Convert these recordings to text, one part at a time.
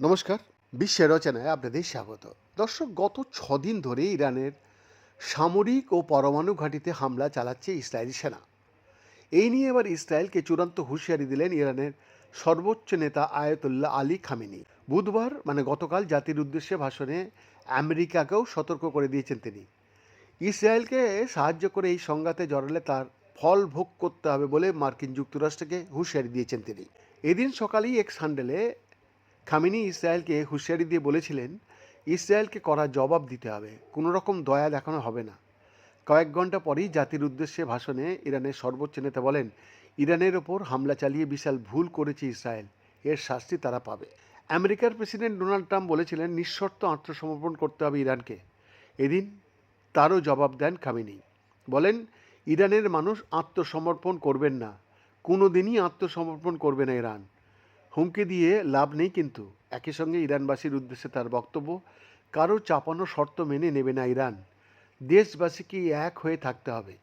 নমস্কার বিশ্বের রচনায় আপনাদের স্বাগত। দর্শক, গত ছদিন ধরে ইরানের সামরিক ও পরমাণু ঘাঁটিতে হামলা চালাচ্ছে ইসরায়েলি সেনা। এই নিয়ে এবার ইসরায়েলকে চূড়ান্ত হুঁশিয়ারি দিলেন ইরানের সর্বোচ্চ নেতা আয়তুল্লাহ আলী খামেনি। বুধবার মানে গতকাল জাতির উদ্দেশ্যে ভাষণে আমেরিকাকেও সতর্ক করে দিয়েছেন তিনি। ইসরায়েলকে সাহায্য করে এই সংঘাতে জড়ালে তার ফল ভোগ করতে হবে বলে মার্কিন যুক্তরাষ্ট্রকে হুঁশিয়ারি দিয়েছেন তিনি। এদিন সকালেই এক সান্ডেলে খামিনি ইসরায়েলকে হুঁশিয়ারি দিয়ে বলেছিলেন, ইসরায়েলকে করা জবাব দিতে হবে কোনো রকম দয়া দেখানো হবে না। কয়েক ঘণ্টা পরেই জাতির উদ্দেশ্যে ভাষণে ইরানের সর্বোচ্চ নেতা বলেন, ইরানের ওপর হামলা চালিয়ে বিশাল ভুল করেছে ইসরায়েল, এর শাস্তি তারা পাবে। আমেরিকার প্রেসিডেন্ট ডোনাল্ড ট্রাম্প বলেছিলেন, নিঃশর্ত আত্মসমর্পণ করতে হবে ইরানকে। এদিন তারও জবাব দেন খামিনি। বলেন ইরানের মানুষ আত্মসমর্পণ করবেন না। কোনো দিনই আত্মসমর্পণ করবে না ইরান। হুমকি দিয়ে লাভ নেই কিন্তু। একই সঙ্গে ইরানবাসীর উদ্দেশ্যে তার বক্তব্য, কারও চাপানো শর্ত মেনে নেবে না ইরান। দেশবাসীকে এক হয়ে থাকতে হবে।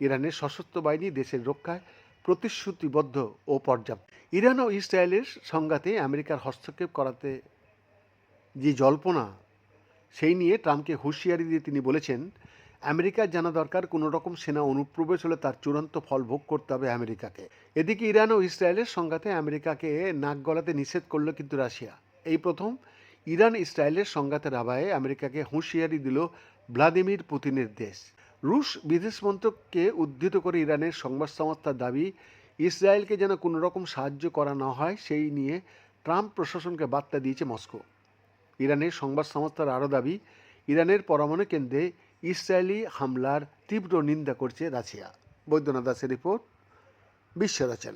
ইরানের সশস্ত্র বাহিনী দেশের রক্ষায় প্রতিশ্রুতিবদ্ধ ও পর্যাপ্ত। ইরান ও ইসরায়েলের সংঘাতে আমেরিকার হস্তক্ষেপ করাতে যে জল্পনা, সেই নিয়ে ট্রাম্পকে হুঁশিয়ারি দিয়ে তিনি বলেছেন আমেরিকার জানা দরকার, কোনো রকম সেনা অনুপ্রবেশ হলে তার চূড়ান্ত ফল ভোগ করতে হবে আমেরিকাকে। এদিকে ইরান ও ইসরায়েলের সংঘাতে আমেরিকাকে নাক গলাতে নিষেধ করল কিন্তু রাশিয়া। এই প্রথম ইরান ইসরায়েলের সংঘাতের আবায়ে আমেরিকাকে হুঁশিয়ারি দিল ভ্লাদিমির পুতিনের দেশ। রুশ বিদেশ মন্ত্রককে উদ্ধৃত করে ইরানের সংবাদ সংস্থার দাবি, ইসরায়েলকে যেন কোনো রকম সাহায্য করা না হয়, সেই নিয়ে ট্রাম্প প্রশাসনকে বার্তা দিয়েছে মস্কো। ইরানের সংবাদ সংস্থার আরও দাবি, ইরানের পরমাণু কেন্দ্রে ইসরায়েলি হামলার তীব্র নিন্দা করছে রাশিয়া। বৈদ্যনাথ দাসের রিপোর্ট বিশ্ব